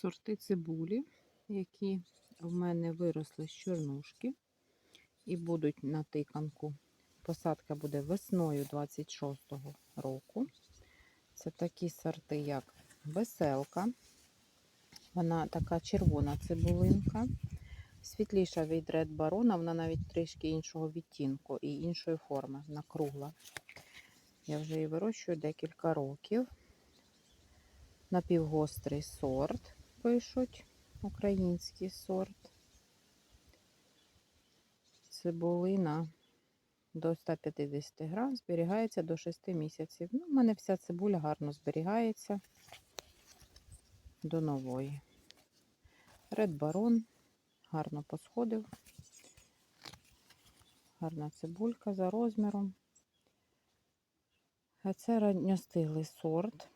сорти цибулі, які в мене виросли з чорнушки і будуть на тиканку. Посадка буде весною 26-го року. Це такі сорти, як веселка. Вона така червона цибулинка. Світліша від Red Barona, вона навіть трішки іншого відтінку і іншої форми. Вона кругла. Я вже її вирощую декілька років. Напівгострий сорт пишуть. Український сорт. Цибулина до 150 грам зберігається до 6 місяців. Ну, у мене вся цибуля гарно зберігається до нової. Ред Барон гарно посходив. Гарна цибулька за розміром. А це ранньостиглий сорт,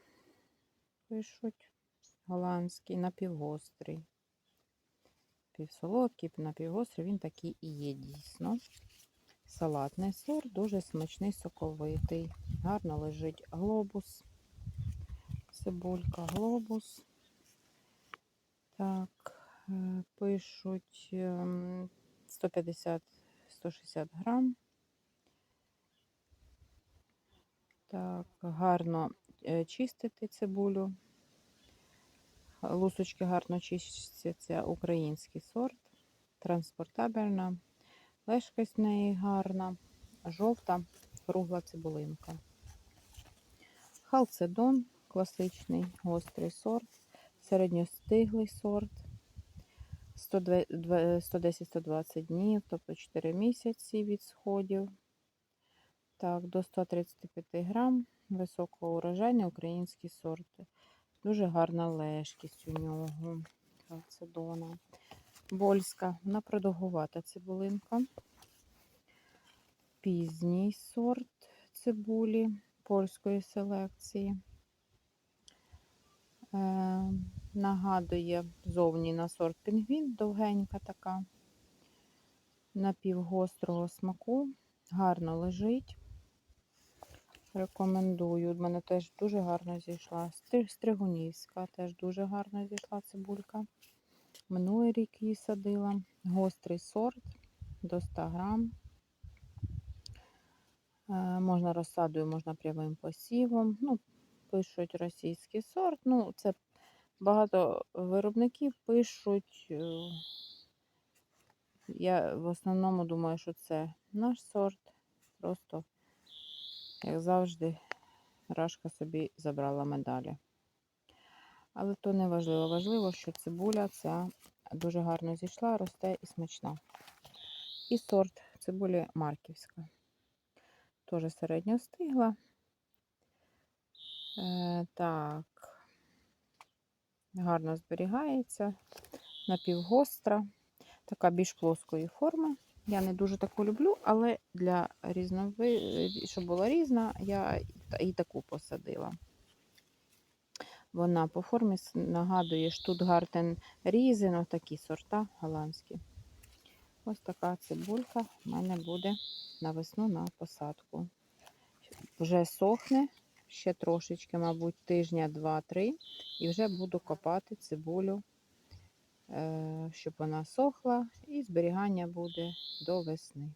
пишуть, голландський, напівгострий. Півсолодкий, напівгострий, він такий і є дійсно. Салатний сорт, дуже смачний, соковитий. Гарно лежить глобус. Цибулька, глобус. Так, е, пишуть ем, 150-160 грам. Так, гарно е, чистити цибулю. Лусочки гарно чистяться, український сорт, транспортабельна, лежкость в неї гарна, жовта, кругла цибулинка. Халцедон, класичний гострий сорт, середньостиглий сорт, 110-120 днів, тобто 4 місяці від сходів. Так, до 135 грам, високоурожайні українські сорти. Дуже гарна лежкість у нього. Халцедона. Больська, вона продовгувата цибулинка. Пізній сорт цибулі польської селекції. Е, нагадує зовні на сорт пінгвін, довгенька така, напівгострого смаку, гарно лежить. Рекомендую. У мене теж дуже гарно зійшла. Стригунівська теж дуже гарно зійшла цибулька. Минулий рік її садила. Гострий сорт до 100 грам. Е, Можна розсадою, можна прямим посівом. Ну, пишуть російський сорт. Ну, це багато виробників пишуть. е, Я в основному думаю, що це наш сорт. Просто, як завжди, Рашка собі забрала медалі. Але то не важливо. Важливо, що цибуля ця дуже гарно зійшла, росте і смачна. І сорт цибулі Марківська. Теж середньо стигла. Е, так, гарно зберігається, напівгостра, така більш плоскої форми. Я не дуже таку люблю, але для різнови... щоб була різна, я і таку посадила. Вона по формі нагадує Штутгартен Різен, такі сорта голландські. Ось така цибулька в мене буде на весну на посадку. Вже сохне, ще трошечки, мабуть, тижня, два-три, і вже буду копати цибулю, щоб вона сохла, і зберігання буде до весни.